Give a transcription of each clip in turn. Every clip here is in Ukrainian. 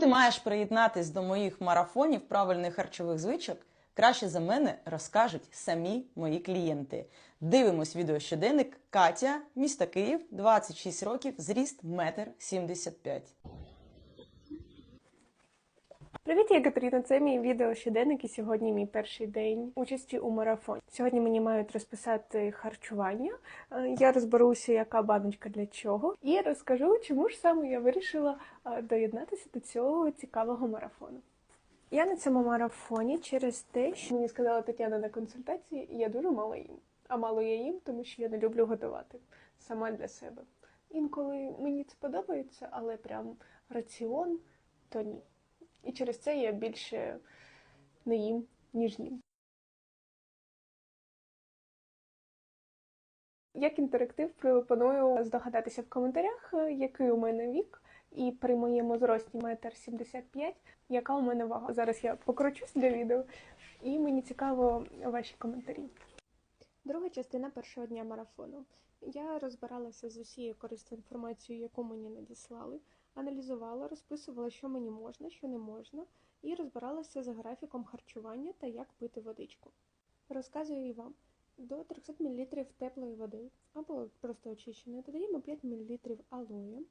Ти маєш приєднатись до моїх марафонів правильних харчових звичок. Краще за мене розкажуть самі мої клієнти. Дивимось відео щоденник Катя, місто Київ, 26 років, зріст 1,75 м. Привіт, я Катерина. Це мій відео щоденник і сьогодні мій перший день участі у марафоні. Сьогодні мені мають розписати харчування. Е, Я розберуся, яка баночка для чого, і розкажу, чому ж саме я вирішила е, доєднатися до цього цікавого марафону. Я на цьому марафоні через те, що мені сказала Тетяна на консультації, я дуже мало їм. А мало я їм, тому що я не люблю готувати сама для себе. Інколи мені це подобається, але прям раціон то ні. І через це я більше не їм, ніж їм. Як інтерактив пропоную здогадатися в коментарях, е, який у мене вік, і при моєму зрості метр сімдесят п'ять, яка у мене вага. Зараз я покручусь для відео, і мені цікаво ваші коментарі. Друга частина першого дня марафону. Я розбиралася з усією корисною інформацією, яку мені надіслали, аналізувала, розписувала, що мені можна, що не можна, і розбиралася з графіком харчування та як пити водичку. Розказую і вам. До 300 мл теплої води або просто очищеної додаємо 5 мл алою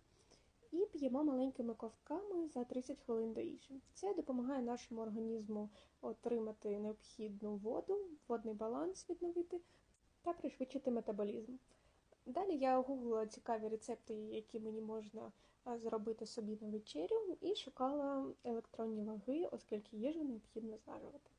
і п'ємо маленькими ковтками за 30 хвилин до їжі. Це допомагає нашому організму отримати необхідну воду, водний баланс відновити та пришвидшити метаболізм. Далі я гуглила цікаві рецепти, які мені можна зробити собі на вечерю, і шукала електронні ваги, оскільки їжу необхідно зважувати.